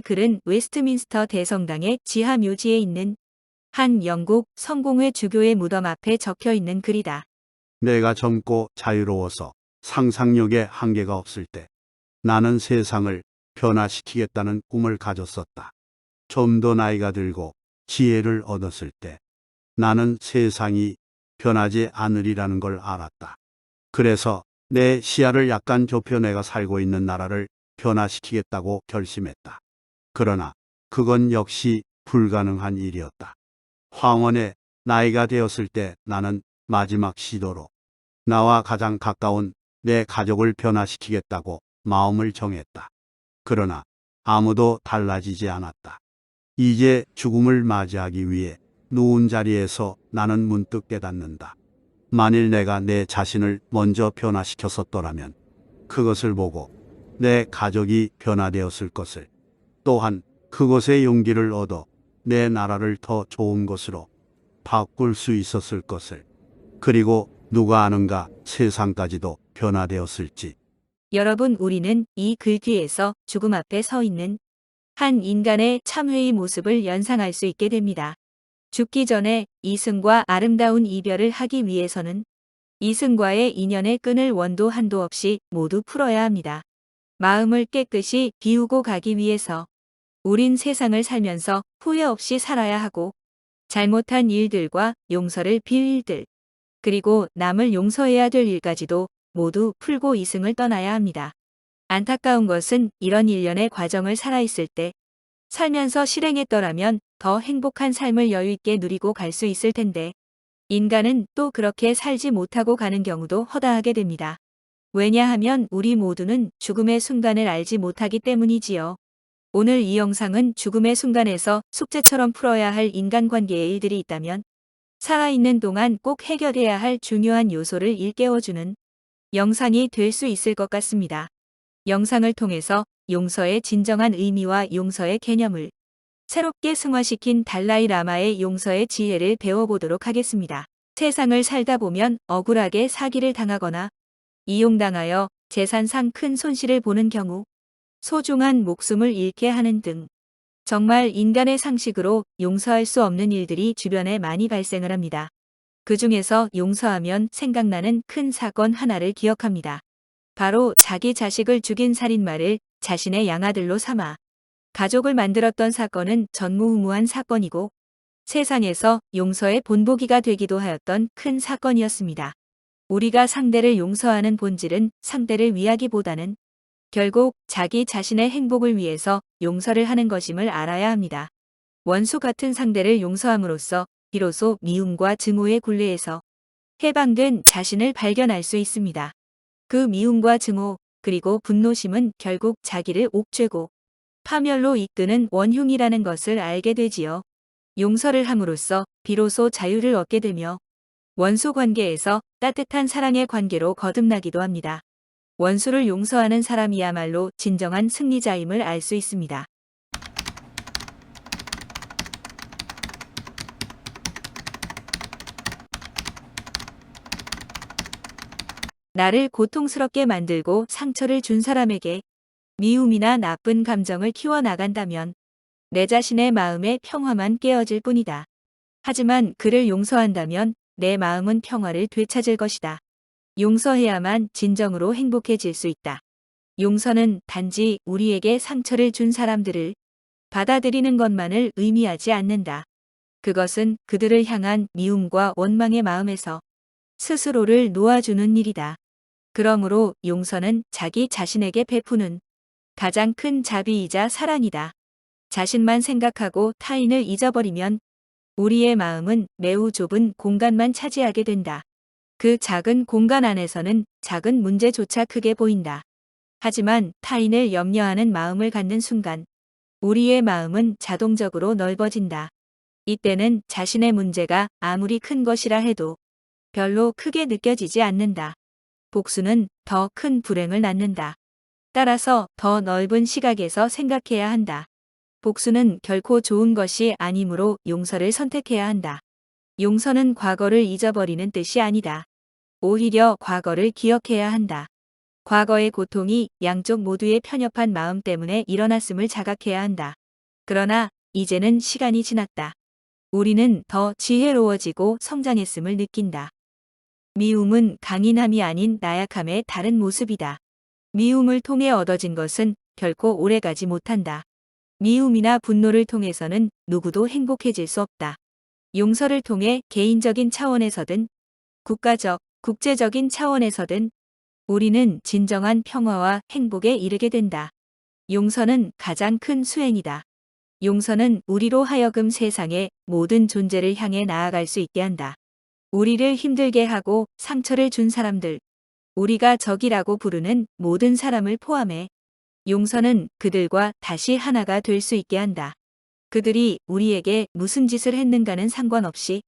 인간의 글은 웨스트민스터 대성당의 지하 묘지에 있는 한 영국 성공회 주교의 무덤 앞에 적혀 있는 글이다. 내가 젊고 자유로워서 상상력에 한계가 없을 때 나는 세상을 변화시키겠다는 꿈을 가졌었다. 좀 더 나이가 들고 지혜를 얻었을 때 나는 세상이 변하지 않으리라는 걸 알았다. 그래서 내 시야를 약간 좁혀 내가 살고 있는 나라를 변화시키겠다고 결심했다. 그러나 그건 역시 불가능한 일이었다. 황혼의 나이가 되었을 때 나는 마지막 시도로 나와 가장 가까운 내 가족을 변화시키겠다고 마음을 정했다. 그러나 아무도 달라지지 않았다. 이제 죽음을 맞이하기 위해 누운 자리에서 나는 문득 깨닫는다. 만일 내가 내 자신을 먼저 변화시켰었더라면 그것을 보고 내 가족이 변화되었을 것을 또한 그것의 용기를 얻어 내 나라를 더 좋은 것으로 바꿀 수 있었을 것을 그리고 누가 아는가 세상까지도 변화되었을지 여러분 우리는 이 글 뒤에서 죽음 앞에 서 있는 한 인간의 참회의 모습을 연상할 수 있게 됩니다. 죽기 전에 이승과 아름다운 이별을 하기 위해서는 이승과의 인연의 끈을 원도 한도 없이 모두 풀어야 합니다. 마음을 깨끗이 비우고 가기 위해서 우린 세상을 살면서 후회 없이 살아야 하고 잘못한 일들과 용서를 빌 일들 그리고 남을 용서해야 될 일까지도 모두 풀고 이승을 떠나야 합니다. 안타까운 것은 이런 일련의 과정을 살아있을 때 살면서 실행했더라면 더 행복한 삶을 여유있게 누리고 갈 수 있을 텐데 인간은 또 그렇게 살지 못하고 가는 경우도 허다하게 됩니다. 왜냐하면 우리 모두는 죽음의 순간을 알지 못하기 때문이지요. 오늘 이 영상은 죽음의 순간에서 숙제처럼 풀어야 할 인간관계의 일들이 있다면 살아있는 동안 꼭 해결해야 할 중요한 요소를 일깨워주는 영상이 될 수 있을 것 같습니다. 영상을 통해서 용서의 진정한 의미와 용서의 개념을 새롭게 승화시킨 달라이 라마의 용서의 지혜를 배워보도록 하겠습니다. 세상을 살다 보면 억울하게 사기를 당하거나 이용당하여 재산상 큰 손실을 보는 경우 소중한 목숨을 잃게 하는 등 정말 인간의 상식으로 용서할 수 없는 일들이 주변에 많이 발생을 합니다. 그 중에서 용서하면 생각나는 큰 사건 하나를 기억합니다. 바로 자기 자식을 죽인 살인마를 자신의 양아들로 삼아 가족을 만들었던 사건은 전무후무한 사건이고 세상에서 용서의 본보기가 되기도 하였던 큰 사건이었습니다. 우리가 상대를 용서하는 본질은 상대를 위하기보다는 결국 자기 자신의 행복을 위해서 용서를 하는 것임을 알아야 합니다. 원수 같은 상대를 용서함으로써 비로소 미움과 증오의 굴레에서 해방된 자신을 발견할 수 있습니다. 그 미움과 증오, 그리고 분노심은 결국 자기를 옥죄고 파멸로 이끄는 원흉이라는 것을 알게 되지요. 용서를 함으로써 비로소 자유를 얻게 되며 원수 관계에서 따뜻한 사랑의 관계로 거듭나기도 합니다. 원수를 용서하는 사람이야말로 진정한 승리자임을 알 수 있습니다. 나를 고통스럽게 만들고 상처를 준 사람에게 미움이나 나쁜 감정을 키워나간다면 내 자신의 마음의 평화만 깨어질 뿐이다. 하지만 그를 용서한다면 내 마음은 평화를 되찾을 것이다. 용서해야만 진정으로 행복해질 수 있다. 용서는 단지 우리에게 상처를 준 사람들을 받아들이는 것만을 의미하지 않는다. 그것은 그들을 향한 미움과 원망의 마음에서 스스로를 놓아주는 일이다. 그러므로 용서는 자기 자신에게 베푸는 가장 큰 자비이자 사랑이다. 자신만 생각하고 타인을 잊어버리면 우리의 마음은 매우 좁은 공간만 차지하게 된다. 그 작은 공간 안에서는 작은 문제조차 크게 보인다. 하지만 타인을 염려하는 마음을 갖는 순간 우리의 마음은 자동적으로 넓어진다. 이때는 자신의 문제가 아무리 큰 것이라 해도 별로 크게 느껴지지 않는다. 복수는 더 큰 불행을 낳는다. 따라서 더 넓은 시각에서 생각해야 한다. 복수는 결코 좋은 것이 아니므로 용서를 선택해야 한다. 용서는 과거를 잊어버리는 뜻이 아니다. 오히려 과거를 기억해야 한다. 과거의 고통이 양쪽 모두의 편협한 마음 때문에 일어났음을 자각해야 한다. 그러나 이제는 시간이 지났다. 우리는 더 지혜로워지고 성장했음을 느낀다. 미움은 강인함이 아닌 나약함의 다른 모습이다. 미움을 통해 얻어진 것은 결코 오래가지 못한다. 미움이나 분노를 통해서는 누구도 행복해질 수 없다. 용서를 통해 개인적인 차원에서든 국가적, 국제적인 차원에서든 우리는 진정한 평화와 행복에 이르게 된다. 용서는 가장 큰 수행이다. 용서는 우리로 하여금 세상의 모든 존재를 향해 나아갈 수 있게 한다. 우리를 힘들게 하고 상처를 준 사람들, 우리가 적이라고 부르는 모든 사람을 포함해 용서는 그들과 다시 하나가 될 수 있게 한다. 그들이 우리에게 무슨 짓을 했는가는 상관없이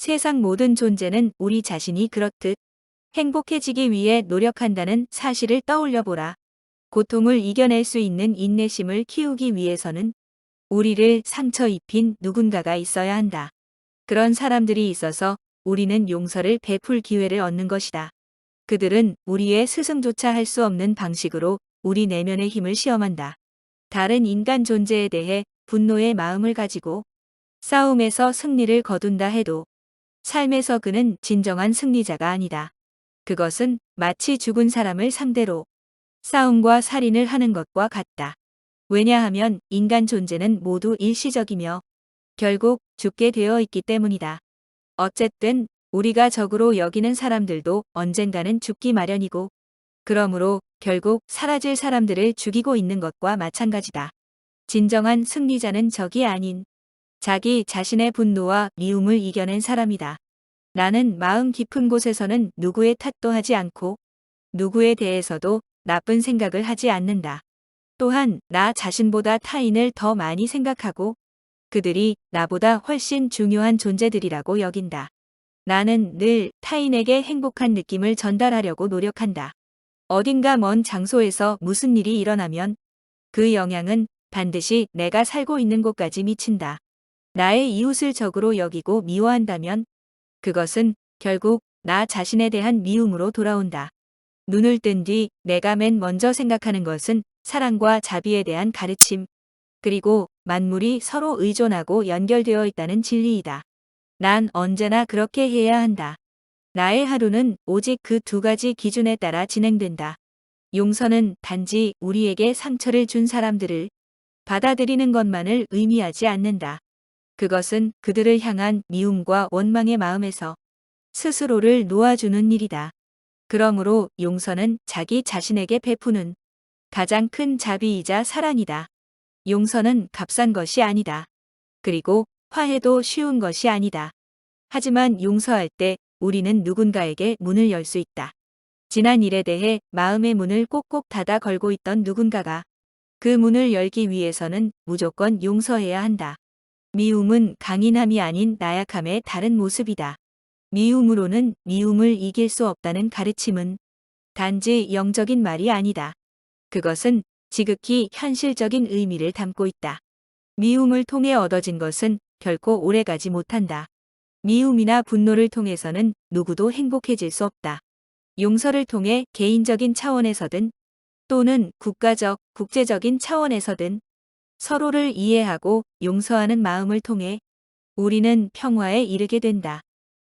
세상 모든 존재는 우리 자신이 그렇듯 행복해지기 위해 노력한다는 사실을 떠올려 보라. 고통을 이겨낼 수 있는 인내심을 키우기 위해서는 우리를 상처 입힌 누군가가 있어야 한다. 그런 사람들이 있어서 우리는 용서를 베풀 기회를 얻는 것이다. 그들은 우리의 스승조차 할 수 없는 방식으로 우리 내면의 힘을 시험한다. 다른 인간 존재에 대해 분노의 마음을 가지고 싸움에서 승리를 거둔다 해도 삶에서 그는 진정한 승리자가 아니다. 그것은 마치 죽은 사람을 상대로 싸움과 살인을 하는 것과 같다. 왜냐하면 인간 존재는 모두 일시적이며 결국 죽게 되어 있기 때문이다. 어쨌든 우리가 적으로 여기는 사람들도 언젠가는 죽기 마련이고 그러므로 결국 사라질 사람들을 죽이고 있는 것과 마찬가지다. 진정한 승리자는 적이 아닌 자기 자신의 분노와 미움을 이겨낸 사람이다. 나는 마음 깊은 곳에서는 누구의 탓도 하지 않고 누구에 대해서도 나쁜 생각을 하지 않는다. 또한 나 자신보다 타인을 더 많이 생각하고 그들이 나보다 훨씬 중요한 존재들이라고 여긴다. 나는 늘 타인에게 행복한 느낌을 전달하려고 노력한다. 어딘가 먼 장소에서 무슨 일이 일어나면 그 영향은 반드시 내가 살고 있는 곳까지 미친다. 나의 이웃을 적으로 여기고 미워한다면 그것은 결국 나 자신에 대한 미움으로 돌아온다. 눈을 뜬 뒤 내가 맨 먼저 생각하는 것은 사랑과 자비에 대한 가르침, 그리고 만물이 서로 의존하고 연결되어 있다는 진리이다. 난 언제나 그렇게 해야 한다. 나의 하루는 오직 그 두 가지 기준에 따라 진행된다. 용서는 단지 우리에게 상처를 준 사람들을 받아들이는 것만을 의미하지 않는다. 그것은 그들을 향한 미움과 원망의 마음에서 스스로를 놓아주는 일이다. 그러므로 용서는 자기 자신에게 베푸는 가장 큰 자비이자 사랑이다. 용서는 값싼 것이 아니다. 그리고 화해도 쉬운 것이 아니다. 하지만 용서할 때 우리는 누군가에게 문을 열 수 있다. 지난 일에 대해 마음의 문을 꼭꼭 닫아 걸고 있던 누군가가 그 문을 열기 위해서는 무조건 용서해야 한다. 미움은 강인함이 아닌 나약함의 다른 모습이다. 미움으로는 미움을 이길 수 없다는 가르침은 단지 영적인 말이 아니다. 그것은 지극히 현실적인 의미를 담고 있다. 미움을 통해 얻어진 것은 결코 오래가지 못한다. 미움이나 분노를 통해서는 누구도 행복해질 수 없다. 용서를 통해 개인적인 차원에서든 또는 국가적, 국제적인 차원에서든 서로를 이해하고 용서하는 마음을 통해 우리는 평화에 이르게 된다.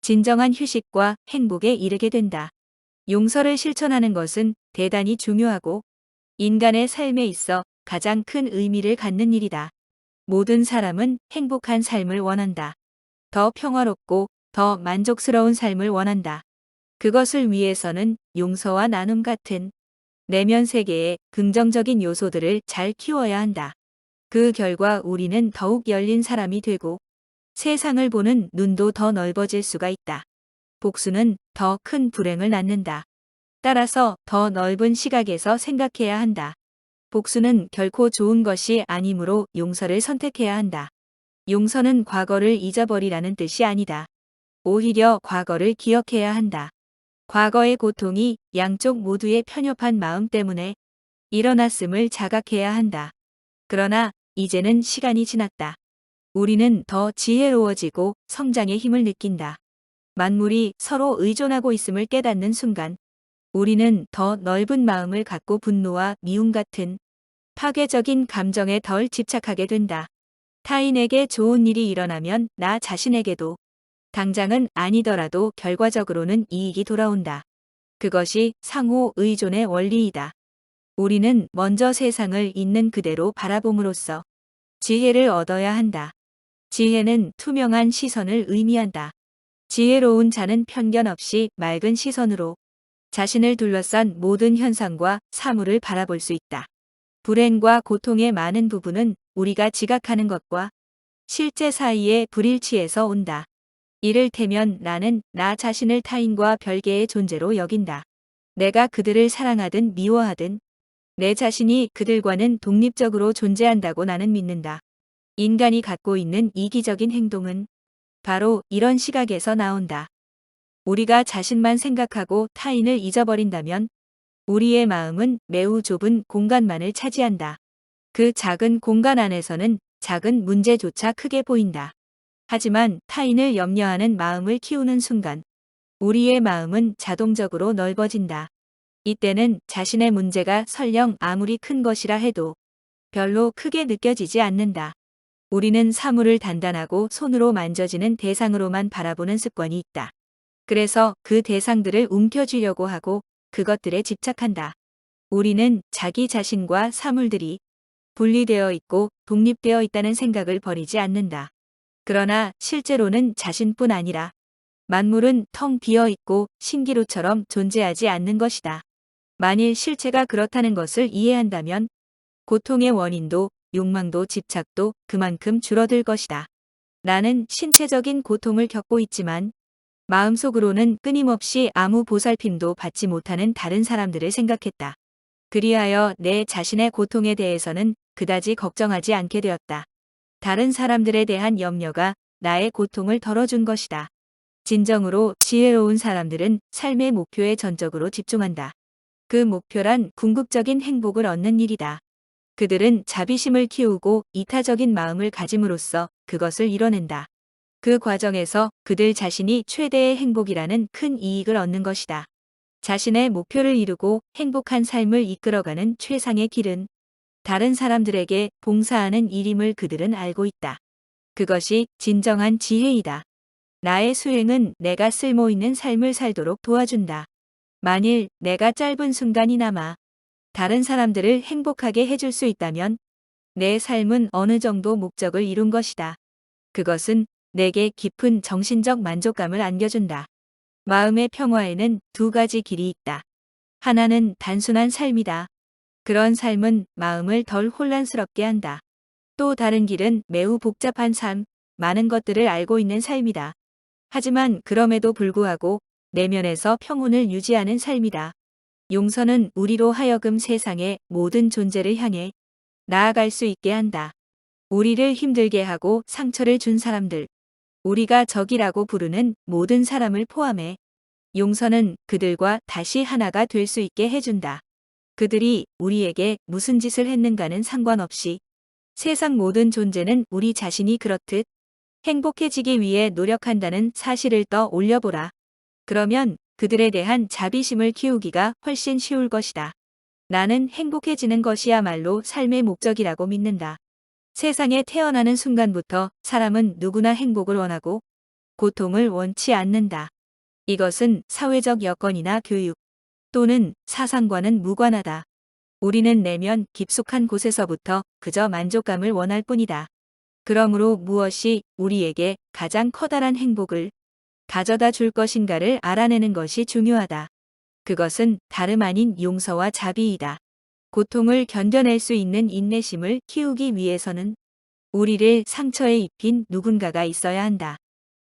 진정한 휴식과 행복에 이르게 된다. 용서를 실천하는 것은 대단히 중요하고 인간의 삶에 있어 가장 큰 의미를 갖는 일이다. 모든 사람은 행복한 삶을 원한다. 더 평화롭고 더 만족스러운 삶을 원한다. 그것을 위해서는 용서와 나눔 같은 내면 세계의 긍정적인 요소들을 잘 키워야 한다. 그 결과 우리는 더욱 열린 사람이 되고 세상을 보는 눈도 더 넓어질 수가 있다. 복수는 더 큰 불행을 낳는다. 따라서 더 넓은 시각에서 생각해야 한다. 복수는 결코 좋은 것이 아니므로 용서를 선택해야 한다. 용서는 과거를 잊어버리라는 뜻이 아니다. 오히려 과거를 기억해야 한다. 과거의 고통이 양쪽 모두의 편협한 마음 때문에 일어났음을 자각해야 한다. 그러나 이제는 시간이 지났다. 우리는 더 지혜로워지고 성장의 힘을 느낀다. 만물이 서로 의존하고 있음을 깨닫는 순간 우리는 더 넓은 마음을 갖고 분노와 미움 같은 파괴적인 감정에 덜 집착하게 된다. 타인에게 좋은 일이 일어나면 나 자신에게도 당장은 아니더라도 결과적으로는 이익이 돌아온다. 그것이 상호 의존의 원리이다. 우리는 먼저 세상을 있는 그대로 바라봄으로써 지혜를 얻어야 한다. 지혜는 투명한 시선을 의미한다. 지혜로운 자는 편견 없이 맑은 시선으로 자신을 둘러싼 모든 현상과 사물을 바라볼 수 있다. 불행과 고통의 많은 부분은 우리가 지각하는 것과 실제 사이의 불일치에서 온다. 이를테면 나는 나 자신을 타인과 별개의 존재로 여긴다. 내가 그들을 사랑하든 미워하든 내 자신이 그들과는 독립적으로 존재한다고 나는 믿는다. 인간이 갖고 있는 이기적인 행동은 바로 이런 시각에서 나온다. 우리가 자신만 생각하고 타인을 잊어버린다면 우리의 마음은 매우 좁은 공간만을 차지한다. 그 작은 공간 안에서는 작은 문제조차 크게 보인다. 하지만 타인을 염려하는 마음을 키우는 순간 우리의 마음은 자동적으로 넓어진다. 이때는 자신의 문제가 설령 아무리 큰 것이라 해도 별로 크게 느껴지지 않는다. 우리는 사물을 단단하고 손으로 만져지는 대상으로만 바라보는 습관이 있다. 그래서 그 대상들을 움켜쥐려고 하고 그것들에 집착한다. 우리는 자기 자신과 사물들이 분리되어 있고 독립되어 있다는 생각을 버리지 않는다. 그러나 실제로는 자신뿐 아니라 만물은 텅 비어 있고 신기루처럼 존재하지 않는 것이다. 만일 실체가 그렇다는 것을 이해한다면 고통의 원인도 욕망도 집착도 그만큼 줄어들 것이다. 나는 신체적인 고통을 겪고 있지만 마음속으로는 끊임없이 아무 보살핌도 받지 못하는 다른 사람들을 생각했다. 그리하여 내 자신의 고통에 대해서는 그다지 걱정하지 않게 되었다. 다른 사람들에 대한 염려가 나의 고통을 덜어준 것이다. 진정으로 지혜로운 사람들은 삶의 목표에 전적으로 집중한다. 그 목표란 궁극적인 행복을 얻는 일이다. 그들은 자비심을 키우고 이타적인 마음을 가짐으로써 그것을 이뤄낸다. 그 과정에서 그들 자신이 최대의 행복이라는 큰 이익을 얻는 것이다. 자신의 목표를 이루고 행복한 삶을 이끌어가는 최상의 길은 다른 사람들에게 봉사하는 일임을 그들은 알고 있다. 그것이 진정한 지혜이다. 나의 수행은 내가 쓸모 있는 삶을 살도록 도와준다. 만일 내가 짧은 순간이나마 다른 사람들을 행복하게 해줄 수 있다면 내 삶은 어느 정도 목적을 이룬 것이다. 그것은 내게 깊은 정신적 만족감을 안겨준다. 마음의 평화에는 두 가지 길이 있다. 하나는 단순한 삶이다. 그런 삶은 마음을 덜 혼란스럽게 한다. 또 다른 길은 매우 복잡한 삶, 많은 것들을 알고 있는 삶이다. 하지만 그럼에도 불구하고 내면에서 평온을 유지하는 삶이다. 용서는 우리로 하여금 세상의 모든 존재를 향해 나아갈 수 있게 한다. 우리를 힘들게 하고 상처를 준 사람들, 우리가 적이라고 부르는 모든 사람을 포함해 용서는 그들과 다시 하나가 될 수 있게 해준다. 그들이 우리에게 무슨 짓을 했는가는 상관없이 세상 모든 존재는 우리 자신이 그렇듯 행복해지기 위해 노력한다는 사실을 떠 올려보라. 그러면 그들에 대한 자비심을 키우기가 훨씬 쉬울 것이다. 나는 행복해지는 것이야말로 삶의 목적이라고 믿는다. 세상에 태어나는 순간부터 사람은 누구나 행복을 원하고 고통을 원치 않는다. 이것은 사회적 여건이나 교육 또는 사상과는 무관하다. 우리는 내면 깊숙한 곳에서부터 그저 만족감을 원할 뿐이다. 그러므로 무엇이 우리에게 가장 커다란 행복을 가져다 줄 것인가를 알아내는 것이 중요하다. 그것은 다름 아닌 용서와 자비이다. 고통을 견뎌낼 수 있는 인내심을 키우기 위해서는 우리를 상처에 입힌 누군가가 있어야 한다.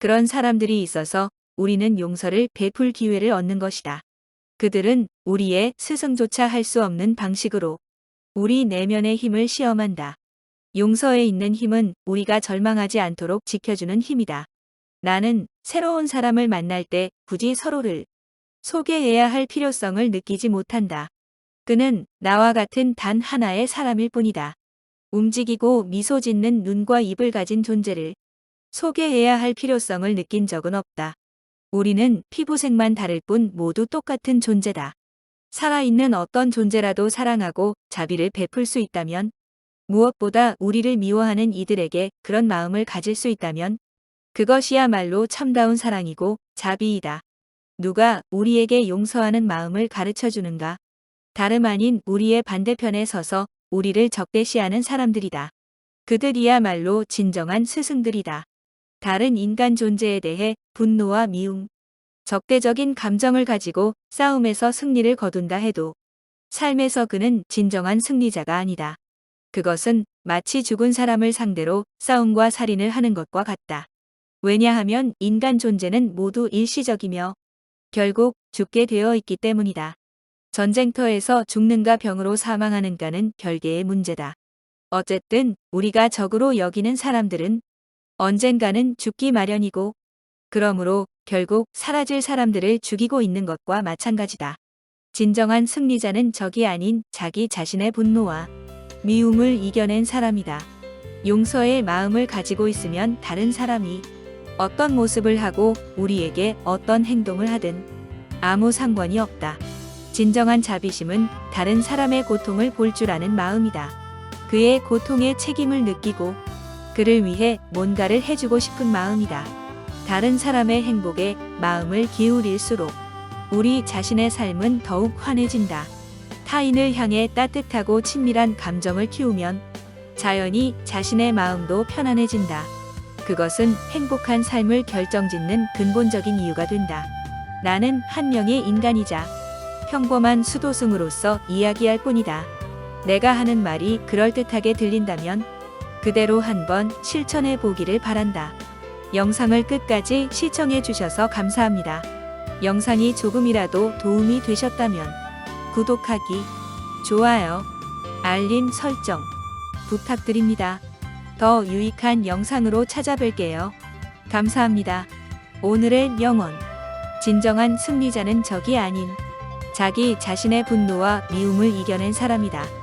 그런 사람들이 있어서 우리는 용서를 베풀 기회를 얻는 것이다. 그들은 우리의 스승조차 할 수 없는 방식으로 우리 내면의 힘을 시험한다. 용서에 있는 힘은 우리가 절망하지 않도록 지켜주는 힘이다. 나는 새로운 사람을 만날 때 굳이 서로를 소개해야 할 필요성을 느끼지 못한다. 그는 나와 같은 단 하나의 사람일 뿐이다. 움직이고 미소 짓는 눈과 입을 가진 존재를 소개해야 할 필요성을 느낀 적은 없다. 우리는 피부색만 다를 뿐 모두 똑같은 존재다. 살아있는 어떤 존재라도 사랑하고 자비를 베풀 수 있다면, 무엇보다 우리를 미워하는 이들에게 그런 마음을 가질 수 있다면, 그것이야말로 참다운 사랑이고 자비이다. 누가 우리에게 용서하는 마음을 가르쳐 주는가? 다름 아닌 우리의 반대편에 서서 우리를 적대시하는 사람들이다. 그들이야말로 진정한 스승들이다. 다른 인간 존재에 대해 분노와 미움, 적대적인 감정을 가지고 싸움에서 승리를 거둔다 해도 삶에서 그는 진정한 승리자가 아니다. 그것은 마치 죽은 사람을 상대로 싸움과 살인을 하는 것과 같다. 왜냐하면 인간 존재는 모두 일시적이며 결국 죽게 되어 있기 때문이다. 전쟁터에서 죽는가 병으로 사망하는가는 별개의 문제다. 어쨌든 우리가 적으로 여기는 사람들은 언젠가는 죽기 마련이고 그러므로 결국 사라질 사람들을 죽이고 있는 것과 마찬가지다. 진정한 승리자는 적이 아닌 자기 자신의 분노와 미움을 이겨낸 사람이다. 용서의 마음을 가지고 있으면 다른 사람이 어떤 모습을 하고 우리에게 어떤 행동을 하든 아무 상관이 없다. 진정한 자비심은 다른 사람의 고통을 볼 줄 아는 마음이다. 그의 고통에 책임을 느끼고 그를 위해 뭔가를 해주고 싶은 마음이다. 다른 사람의 행복에 마음을 기울일수록 우리 자신의 삶은 더욱 환해진다. 타인을 향해 따뜻하고 친밀한 감정을 키우면 자연히 자신의 마음도 편안해진다. 그것은 행복한 삶을 결정짓는 근본적인 이유가 된다. 나는 한 명의 인간이자 평범한 수도승으로서 이야기할 뿐이다. 내가 하는 말이 그럴듯하게 들린다면 그대로 한번 실천해 보기를 바란다. 영상을 끝까지 시청해 주셔서 감사합니다. 영상이 조금이라도 도움이 되셨다면 구독하기, 좋아요, 알림 설정 부탁드립니다. 더 유익한 영상으로 찾아뵐게요. 감사합니다. 오늘의 명언. 진정한 승리자는 적이 아닌 자기 자신의 분노와 미움을 이겨낸 사람이다.